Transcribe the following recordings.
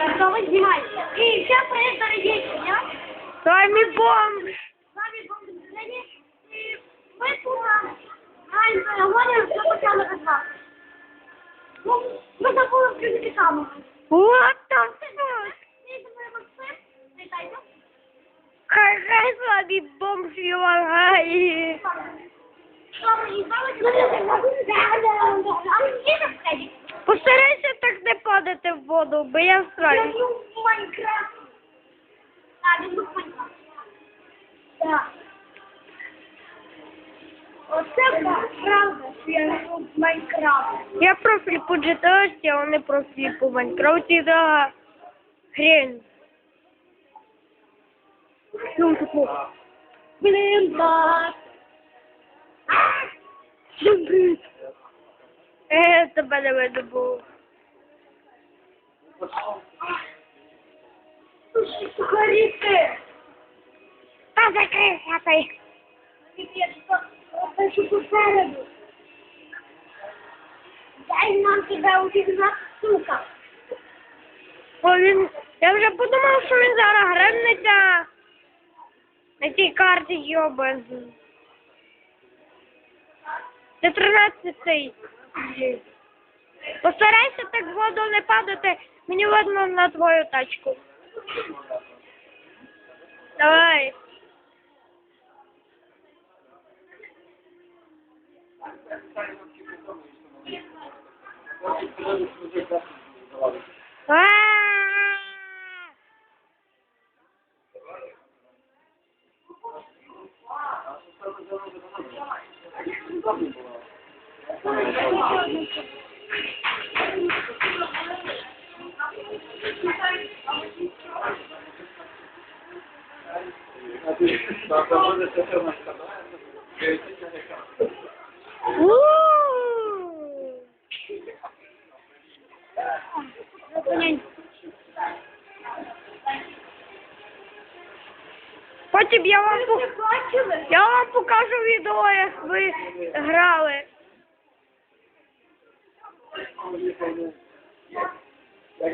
Готовий знімай. І все привіт, дорогі, я З вами бомж. з вами Бомж І ми тут граємо переговорів, що почали розмовляти. Ну, ми забули включити камеру. What the fuck? Ми забули Максим, вітайте. Хай хай з вами бомж Івангай. Добре, і з вами А ми їдемо, Фредді. Постарайся так не в воду, бо я люблю Майнкрафт. Він був Майнкрафт. Так. Оце правда, що я люблю Майнкрафт. Я профіль по GTA, а не профіль по Майнкрафті, да. Хрень. Ну, тут Блін, так. Блін. Е, тебе не видно було. Горіти. Та закрийся ти. Те, що попереду. Дай нам тебе увігнати, сука. О, він... Я вже подумав, що він зараз гребнеться на цій карті йобаний. Це 13-й. Постарайся так в воду не падати. Мені видно на твою тачку. Давай. А! У! Потім я вам, я вам покажу відео, як ви грали.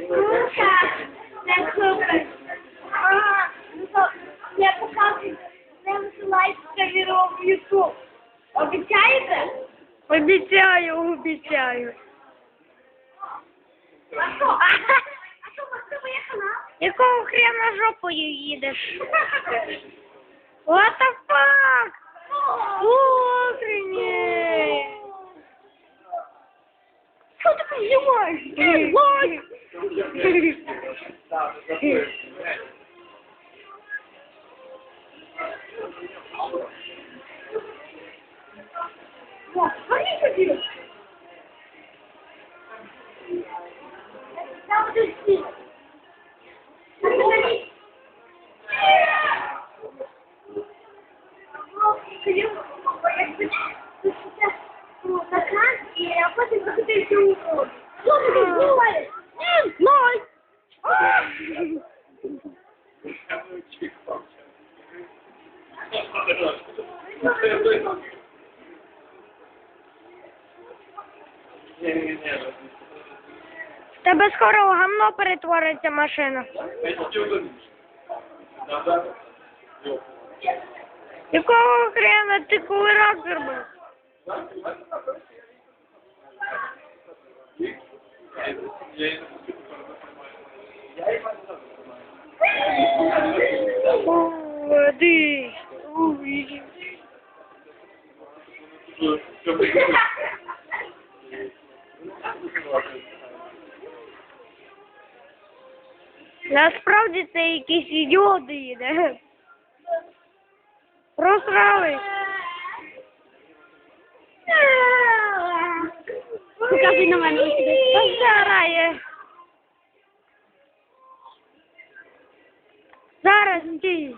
Круто. Це супер. Я. Не висилайте це відео в YouTube. Обіцяєте? Обіцяю, обіцяю. А що? А що, Максим, є канал? Якого хрена жопою їдеш? What the fuck? Охренеть! Що ти піднімаєш? Лайк! Кран, і я потім закотився у воду. Що ти тут знімаєш? Ем, лайк! А! В тебе скоро в гамно перетвориться машина. Якого хрена ти коли рак зробив? Води. Насправді це якісь ідіоти їде. Просрали. Показуй на мене. Позарає. Зараз стій.